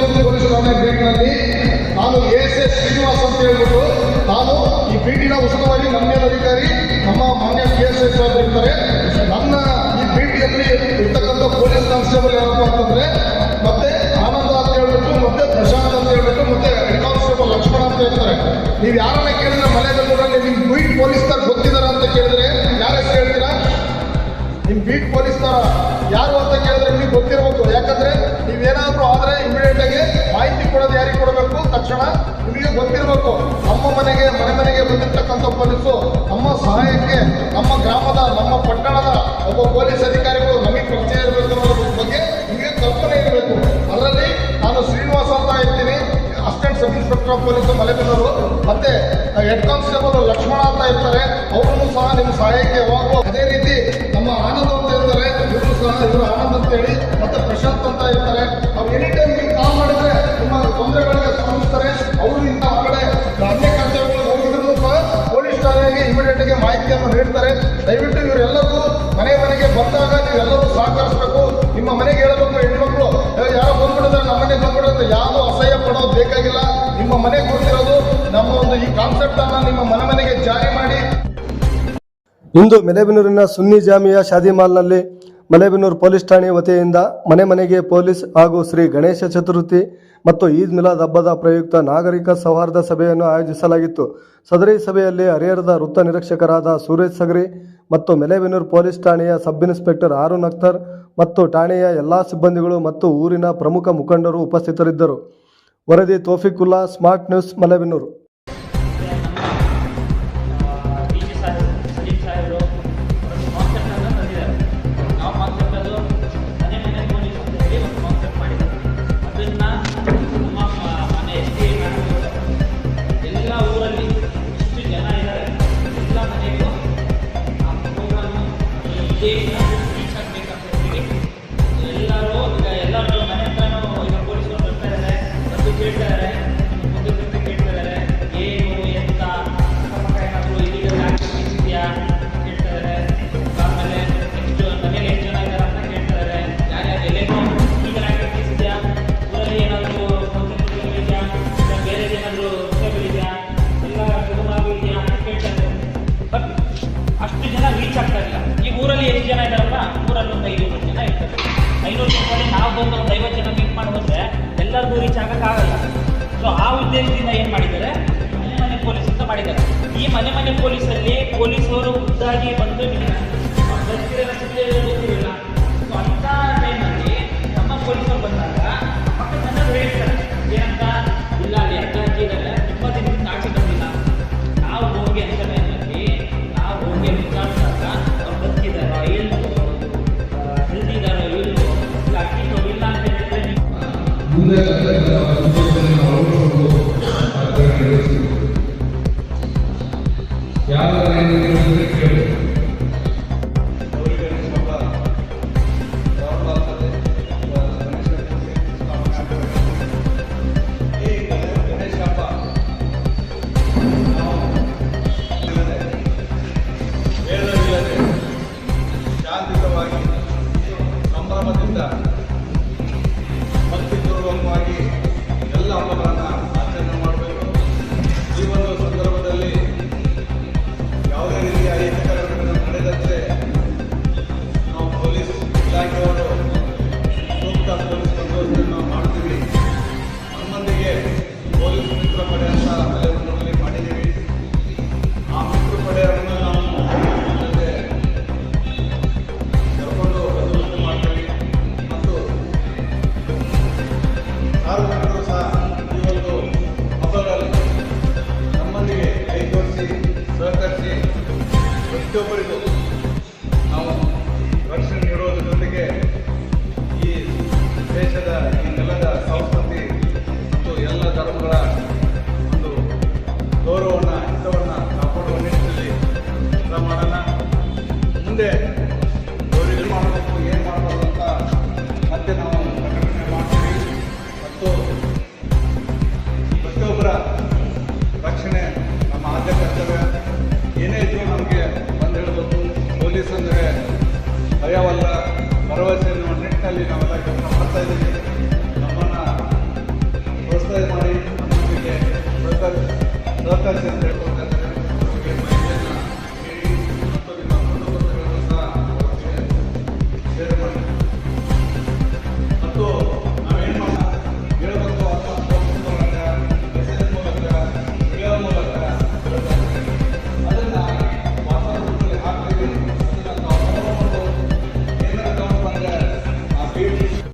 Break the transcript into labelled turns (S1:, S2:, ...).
S1: Police ಠಾಣೆ ಗೇಟ್ನಲ್ಲಿ ನಾನು S S Srinivas ಅಂತ ಹೇಳ್ಬಿಟ್ಟು ನಾನು ಈ ಬೀಟಿನ ಉಸ್ತುವಾರಿ ನನ್ನ ಅಧಿಕಾರಿ, ನಮ್ಮ ಮಾನ್ಯ ಕೆ ಎಸ್ ಎಸ್ ಅವರು ಇರ್ತಾರೆ. ನನ್ನ ಈ ಬೀಟಿಯಲ್ಲಿ ಇರ್ತಕ್ಕಂಥ ಪೊಲೀಸ್ ಕಾನ್ಸ್ಟೇಬಲ್ ಯಾರಪ್ಪ ಅಂತಂದ್ರೆ ಮತ್ತೆ ಆನಂದ ಅಂತ ಹೇಳ್ಬಿಟ್ಟು, ಮತ್ತೆ ಪ್ರಶಾಂತ್ ಅಂತ ಹೇಳ್ಬಿಟ್ಟು, ಮತ್ತೆ ಹೆಡ್ ಕಾನ್ಸ್ಟೇಬಲ್ ಲಕ್ಷ್ಮಣ ಅಂತ ಹೇಳ್ತಾರೆ. ನೀವು ಯಾರನ್ನ ಕೇಳಿದ್ರೆ ಮಲೆಬೆನ್ನೂರಲ್ಲಿ ಗೊತ್ತಿರಬೇಕು. ನಮ್ಮ ಮನೆಗೆ, ಮನೆ ಮನೆಗೆ ಬಂದಿರ್ತಕ್ಕಂಥ ಪೊಲೀಸು ನಮ್ಮ ಸಹಾಯಕ್ಕೆ ನಮ್ಮ ಗ್ರಾಮದ, ನಮ್ಮ ಪಟ್ಟಣದ ಒಬ್ಬ ಪೊಲೀಸ್ ಅಧಿಕಾರಿಗಳು ನಮಗೆ ಪರಿಚಯ ಇರಬೇಕು ಅನ್ನೋದ್ರ ಬಗ್ಗೆ ನಿಮಗೆ ಕಲ್ಪನೆ ಇರಬೇಕು. ಅದರಲ್ಲಿ ನಾನು ಶ್ರೀನಿವಾಸ ಅಂತ ಇರ್ತೀನಿ. Assistant sub inspector of police Malebennur. ಮತ್ತೆ ಹೆಡ್ ಕಾನ್ಸ್ಟೇಬಲ್ ಲಕ್ಷ್ಮಣ ಅಂತ ಇರ್ತಾರೆ. ಅವರನ್ನು ಸಹ ನಿಮ್ಮ ಸಹಾಯಕ್ಕೆ ಯಾವಾಗಲೂ ಅದೇ ರೀತಿ ನಮ್ಮ ಆನಂದ ಅಂತ ಇರ್ತಾರೆ. ಇವರು ಸಹ ಇವರು ಆನಂದ್ ಅಂತ ಹೇಳಿ ಮತ್ತೆ ಪ್ರಶಾಂತ್ ಅಂತ ಇರ್ತಾರೆ. ಅವ್ರು ಎನಿ ಟೈಮ್ ನೀವು ಕಾಲ್ ಮಾಡಿದ್ರೆ ನಿಮ್ಮ ತೊಂದರೆಗಳಿಗೆ ನೀವೆಲ್ಲರೂ ಸಹಕರಿಸಬೇಕು. ನಿಮ್ಮ ಮನೆಗೆ ಹೇಳಬೇಕು ಹೆಣ್ಮಕ್ಳು "ಏ, ಯಾರೋ ಬಂದ್ಬಿಡಿದ್ರೆ ನಮ್ಮ ಮನೆಗೆ ಬಂದ್ಬಿಡುತ್ತೆ. ಯಾರು ಅಸಹ್ಯ ಪಡೋದು ಬೇಕಾಗಿಲ್ಲ. ನಿಮ್ಮ ಮನೆ ಗೊತ್ತಿರೋದು ನಮ್ಮ ಒಂದು ಈ ಕಾನ್ಸೆಪ್ಟ್ ಅನ್ನ ನಿಮ್ಮ ಮನೆ ಮನೆಗೆ ಜಾರಿ ಮಾಡಿ.
S2: ಇಂದು ಮೆಲೆಬೆನ್ನೂರಿನ ಸುನ್ನಿ ಜಾಮಿಯಾ ಶಾದಿ ಮಾಲ್ನಲ್ಲಿ ಮಲೆಬೆನ್ನೂರು ಪೊಲೀಸ್ ಠಾಣೆ ವತಿಯಿಂದ ಮನೆ ಮನೆಗೆ ಪೊಲೀಸ್ ಹಾಗೂ ಶ್ರೀ ಗಣೇಶ ಚತುರ್ಥಿ ಮತ್ತು ಈದ್ ಮಿಲಾದ್ ಹಬ್ಬದ ಪ್ರಯುಕ್ತ ನಾಗರಿಕ ಸೌಹಾರ್ದ ಸಭೆಯನ್ನು ಆಯೋಜಿಸಲಾಗಿತ್ತು. ಸದರಿ ಸಭೆಯಲ್ಲಿ ಹರಿಹರದ ವೃತ್ತ ನಿರೀಕ್ಷಕರಾದ ಸುರೇಶ್ ಸಗರಿ ಮತ್ತು ಮೆಲೆಬೆನ್ನೂರು ಪೊಲೀಸ್ ಠಾಣೆಯ ಸಬ್ ಇನ್ಸ್ಪೆಕ್ಟರ್ ಆರುನ್ ಅಖ್ತರ್ ಮತ್ತು ಠಾಣೆಯ ಎಲ್ಲ ಸಿಬ್ಬಂದಿಗಳು ಮತ್ತು ಊರಿನ ಪ್ರಮುಖ ಮುಖಂಡರು ಉಪಸ್ಥಿತರಿದ್ದರು. ವರದಿ ತೋಫಿಕುಲ್ಲಾ, ಸ್ಮಾರ್ಟ್ ನ್ಯೂಸ್ ಮಲೆಬೆನ್ನೂರು
S3: ಊರಲ್ಲಿ ಒಂದು ಜನ ಇರ್ತದೆ ಐನೂರು ಜನರಲ್ಲಿ ನಾವು ಬಂದು ಒಂದು ಐವತ್ತು ಜನ ಮೀಟ್ ಮಾಡಿ ಹೋದ್ರೆ ಎಲ್ಲರಿಗೂ ರೀಚ್ ಆಗೋಕ್ಕಾಗಲ್ಲ ಸೊ ಆ ಉದ್ದೇಶದಿಂದ ಏನು ಮಾಡಿದ್ದಾರೆ? ಮನೆ ಮನೆ ಪೊಲೀಸ್ ಅಂತ ಮಾಡಿದ್ದಾರೆ. ಈ ಮನೆ ಮನೆ ಪೊಲೀಸಲ್ಲಿ ಪೊಲೀಸರು ಖುದ್ದಾಗಿ ಬಂದು ಸೊ ಅಂಥ ಟೈಮಲ್ಲಿ ನಮ್ಮ ಪೊಲೀಸರು ಬಂದಾಗ ಪಕ್ಕ ಜನರು ಹೇಳ್ತಾರೆ, ಏನಂತ? ಇಲ್ಲ, ಅಲ್ಲಿ ಅಡ್ಡ ಹಾಕಿದ್ದಾರೆ ತುಂಬ ದಿನದಿಂದ ಆಚೆ ಬಂದಿಲ್ಲ. ನಾವು ಹೋಗಿ ಅಂತ
S4: ಮುಂದೆ
S5: ಮುಂದೆ ಏನು ಮಾಡಬೇಕು ಏನು ಮಾಡಬಾರ್ದು ಅಂತ ಮತ್ತೆ ನಾವು ಪ್ರಕಟಣೆ ಮಾಡ್ತೀವಿ. ಮತ್ತು ಪ್ರತಿಯೊಬ್ಬರ ರಕ್ಷಣೆ ನಮ್ಮ ಆದ್ಯ ಕರ್ತವ್ಯ. ಏನೇ ಇದ್ರೂ ನಮಗೆ ಬಂದು ಹೇಳಬೇಕು. ಪೊಲೀಸ್ ಅಂದರೆ ಭಯವಲ್ಲ. ಭರವಸೆ ಅನ್ನುವ ನಿಟ್ಟಿನಲ್ಲಿ ನಾವೆಲ್ಲ ಕೆಲಸ ಮಾಡ್ತಾ ಇದ್ದೀವಿ.